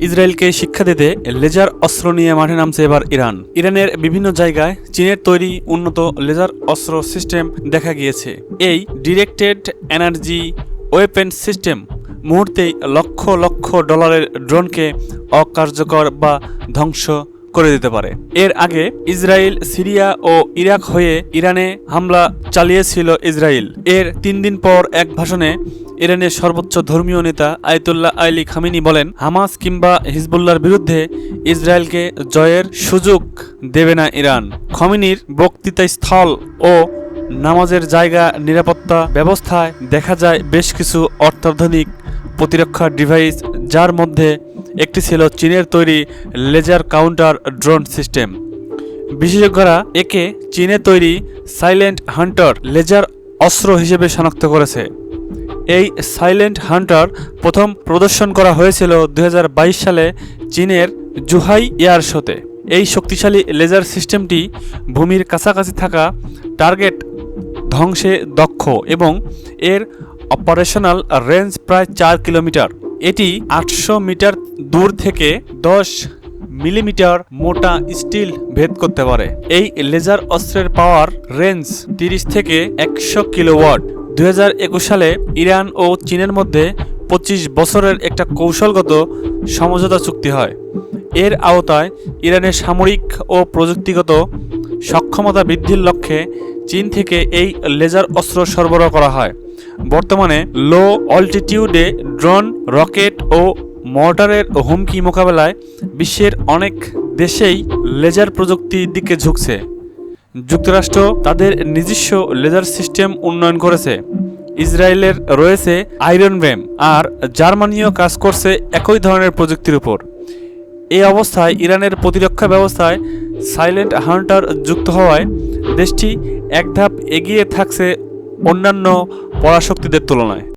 ইসরায়েলকে শিক্ষা দিতে লেজার অস্ত্র নিয়ে মাঠে নামছে এবার ইরান। ইরানের বিভিন্ন জায়গায় চীনের তৈরি উন্নত লেজার অস্ত্র সিস্টেম দেখা গিয়েছে। এই ডিরেক্টেড এনার্জি ওয়েপেন সিস্টেম মুহূর্তেই লক্ষ লক্ষ ডলারের ড্রোনকে অকার্যকর বা ধ্বংস করে দিতে পারে। এর আগে ইসরায়েল, সিরিয়া ও ইরাক হয়ে ইরানে হামলা চালিয়েছিল ইসরায়েল। এর তিন দিন পর এক ভাষণে ইরানের সর্বোচ্চ ধর্মীয় নেতা আয়তুল্লাহ আইলি খামিনি বলেন, হামাস কিংবা হিজবুল্লার বিরুদ্ধে ইসরায়েলকে জয়ের সুযোগ দেবে না ইরান। খমিনির বক্তৃতাস্থল ও নামাজের জায়গা নিরাপত্তা ব্যবস্থায় দেখা যায় বেশ কিছু অত্যাধুনিক প্রতিরক্ষা ডিভাইস, যার মধ্যে একটি ছিল চীনের তৈরি লেজার কাউন্টার ড্রোন সিস্টেম। বিশেষজ্ঞরা একে চীনে তৈরি সাইলেন্ট হান্টার লেজার অস্ত্র হিসেবে শনাক্ত করেছে। এই সাইলেন্ট হান্টার প্রথম প্রদর্শন করা হয়েছিল দু হাজার বাইশ সালে চীনের জুহাই এয়ার শোতে। এই শক্তিশালী লেজার সিস্টেমটি ভূমির কাছাকাছি থাকা টার্গেট ধ্বংসে দক্ষ এবং এর অপারেশনাল রেঞ্জ প্রায় চার কিলোমিটার। এটি আটশো মিটার দূর থেকে দশ মিলিমিটার মোটা স্টিল ভেদ করতে পারে। এই লেজার অস্ত্রের পাওয়ার রেঞ্জ তিরিশ থেকে একশো কিলোওয়াট। দু হাজার একুশ সালে ইরান ও চীনের মধ্যে পঁচিশ বছরের একটা কৌশলগত সমঝোতা চুক্তি হয়। এর আওতায় ইরানের সামরিক ও প্রযুক্তিগত সক্ষমতা বৃদ্ধির লক্ষ্যে চীন থেকে এই লেজার অস্ত্র সরবরাহ করা হয়। বর্তমানে লো অল্টিটিউডে ড্রোন, রকেট ও মর্টারের হুমকি মোকাবেলায় বিশ্বের অনেক দেশেই লেজার প্রযুক্তির দিকে ঝুঁকছে। যুক্তরাষ্ট্র তাদের নিজস্ব লেজার সিস্টেম উন্নয়ন করেছে। ইসরায়েলের রয়েছে আয়রন ব্যাম আর জার্মানিও কাজ করছে একই ধরনের প্রযুক্তির উপর। এই অবস্থায় ইরানের প্রতিরক্ষা ব্যবস্থায় সাইলেন্ট হান্টার যুক্ত হওয়ায় দেশটি এক ধাপ এগিয়ে থাকছে অন্যান্য পরাশক্তিদের তুলনায়।